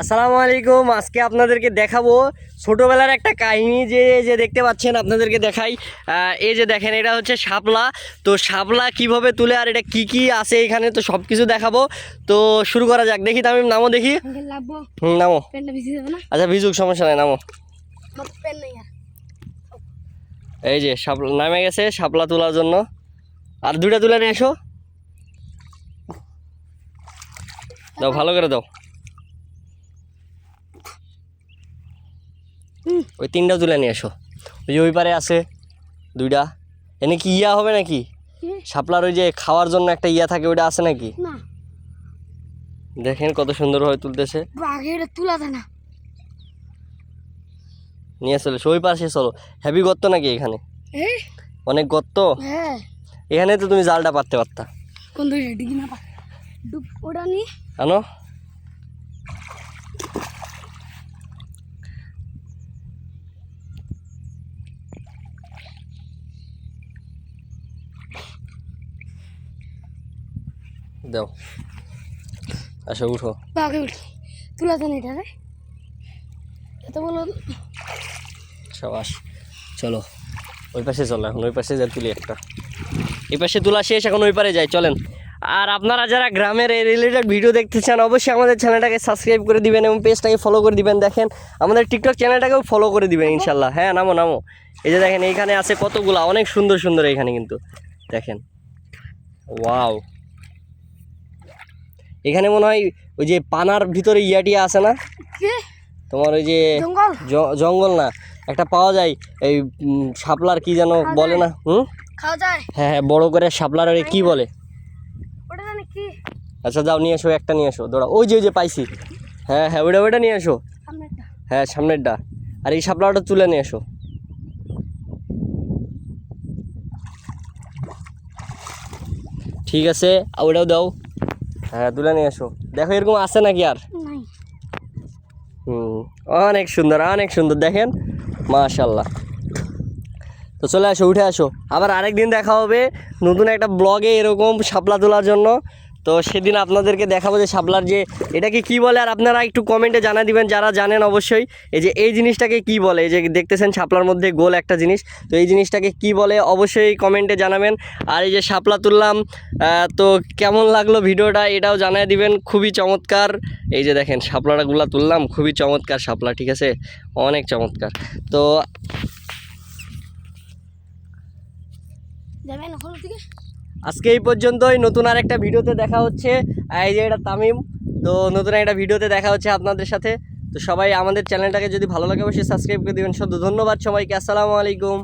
আসসালামু আলাইকুম আজকে আপনাদেরকে দেখাবো ছোটোবেলার একটা কাহিনী যে যে দেখতে পাচ্ছেন আপনাদেরকে দেখাই। এই যে দেখেন এটা হচ্ছে শাপলা। তো শাপলা কীভাবে তুলে আর এটা কি কি আছে এখানে তো সব কিছু দেখাবো। তো শুরু করা যাক। দেখি তামিম নামো দেখি। হুম নামো। আচ্ছা ভিজুক সমস্যা নাই নামো। এই যে শাপলা নামে গেছে শাপলা তোলার জন্য। আর দুইটা তুলে নিয়ে এসো। দাও ভালো করে দাও। ওই তিনটা তুলে নিয়ে এসো ওই যে ওই পারে আছে দুইটা। এনে কি ইয়া হবে নাকি? শাপলার ওই যে খাওয়ার জন্য একটা ইয়া থাকে ওইটা আছে নাকি? দেখেন কত সুন্দরভাবে তুলতেছে। আগে এটা তুলা যায় না। নিয়ে চলে ওই পাশে চলো। হেভি গর্ত নাকি এখানে? অনেক গর্ত? হ্যাঁ। এখানে তো তুমি জালটা পাততে পারতা। কোন ওটা আনো। দাও। আচ্ছা উঠো। আগে উঠি। তুলা রে এত বলো সাবাস। চলো ওই পাশে চলো এখন ওই পাশে যা তুলি একটা। এই পাশে তোলা শেষ এখন ওই পারে যাই চলেন। আর আপনারা যারা গ্রামের এই রিলেটেড ভিডিও দেখতে চান অবশ্যই আমাদের চ্যানেলটাকে সাবস্ক্রাইব করে দিবেন এবং পেজটাকে ফলো করে দিবেন। দেখেন আমাদের টিকটক চ্যানেলটাকেও ফলো করে দিবেন ইনশাল্লাহ হ্যাঁ নামো নামো। এই যে দেখেন এইখানে আছে কতগুলা অনেক সুন্দর সুন্দর এখানে কিন্তু। দেখেন। ওয়াও এখানে মনে হয় ওই যে পানার ভিতরে ইয়াটি আছে না? তোমার ওই যে জঙ্গল? না একটা পাওয়া যায় এই শাপলার কি যেন বলে না হুম? খাওয়া যায়? হ্যাঁ হ্যাঁ বড় করে শাপলার ওই কি বলে? আচ্ছা যাও নিয়ে এসো একটা নিয়ে এসো দৌড়া ওই যে ওই যে পাইছি। হ্যাঁ হ্যাঁ ওইটা ওইটা নিয়ে এসো। হ্যাঁ সামনেরটা। আর এই শাপলাটা তুলে নিয়ে এসো। ঠিক আছে ওটাও দাও। হ্যাঁ তুলে নিয়ে এসো দেখো এরকম আছে নাকি আর? হুম অনেক সুন্দর অনেক সুন্দর। দেখেন? মাশাল্লাহ তো চলে আসো উঠে আসো। আবার আরেক দিন দেখা হবে নতুন একটা ব্লগে এরকম সাপলা তোলার জন্য। তো সেদিন আপনাদেরকে দেখাবো যে শাপলার যে, এটাকে কি বলে? আর আপনারা একটু কমেন্টে জানা দিবেন, যারা জানেন অবশ্যই। এই যে, এই জিনিসটাকে কি বলে? এই যে, দেখতেছেন শাপলার মধ্যে গোল একটা জিনিস। তো এই জিনিসটাকে কি বলে? অবশ্যই কমেন্টে জানাবেন। আর এই যে শাপলা তুললাম তো কেমন লাগল ভিডিওটা এটাও জানিয়ে দিবেন। খুবই চমৎকার। এই যে দেখেন শাপলাটাগুলা তুললাম, খুবই চমৎকার শাপলা, ঠিক আছে? অনেক চমৎকার। তো যাবেন থেকে? আজকে এই পর্যন্তই। নতুন আর একটা ভিডিওতে দেখা হচ্ছে। এই যে এটা তামিম। তো নতুন একটা ভিডিওতে দেখা হচ্ছে আপনাদের সাথে। তো সবাই আমাদের চ্যানেলটাকে যদি ভালো লাগে, অবশ্যই সাবস্ক্রাইব করে দেবেন। শুধু ধন্যবাদ সবাইকে। আসসালামু আলাইকুম।